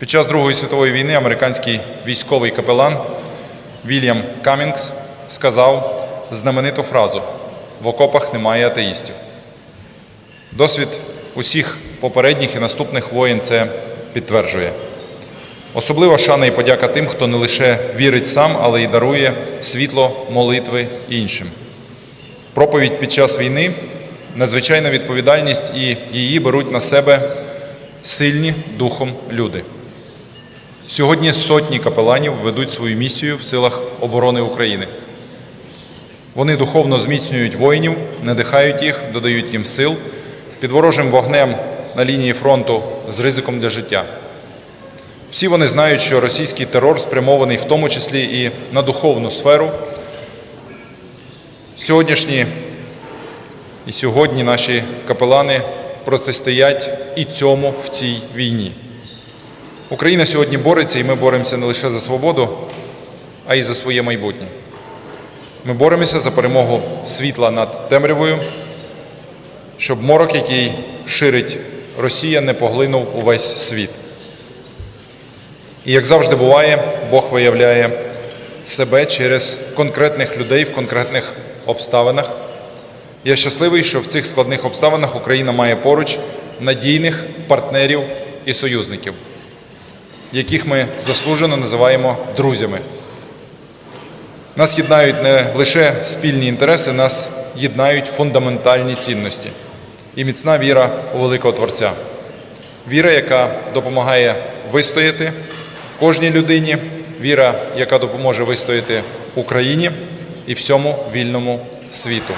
Під час Другої світової війни американський військовий капелан Вільям Камінгс сказав знамениту фразу: в окопах немає атеїстів. Досвід усіх попередніх і наступних воєн це підтверджує. Особлива шана і подяка тим, хто не лише вірить сам, але й дарує світло молитви іншим. Проповідь під час війни надзвичайна відповідальність, і її беруть на себе сильні духом люди. Сьогодні сотні капеланів ведуть свою місію в силах оборони України. Вони духовно зміцнюють воїнів, надихають їх, додають їм сил під ворожим вогнем на лінії фронту з ризиком для життя. Всі вони знають, що російський терор спрямований в тому числі і на духовну сферу. Сьогоднішні і сьогодні наші капелани протистоять і цьому в цій війні. Україна сьогодні бореться, і ми боремося не лише за свободу, а й за своє майбутнє. Ми боремося за перемогу світла над темрявою, щоб морок, який ширить Росія, не поглинув увесь світ. І як завжди буває, Бог виявляє себе через конкретних людей в конкретних обставинах. Я щасливий, що в цих складних обставинах Україна має поруч надійних партнерів і союзників, яких ми заслужено називаємо друзями. Нас єднають не лише спільні інтереси, нас єднають фундаментальні цінності і міцна віра у великого Творця. Віра, яка допомагає вистояти кожній людині, віра, яка допоможе вистояти Україні і всьому вільному світу.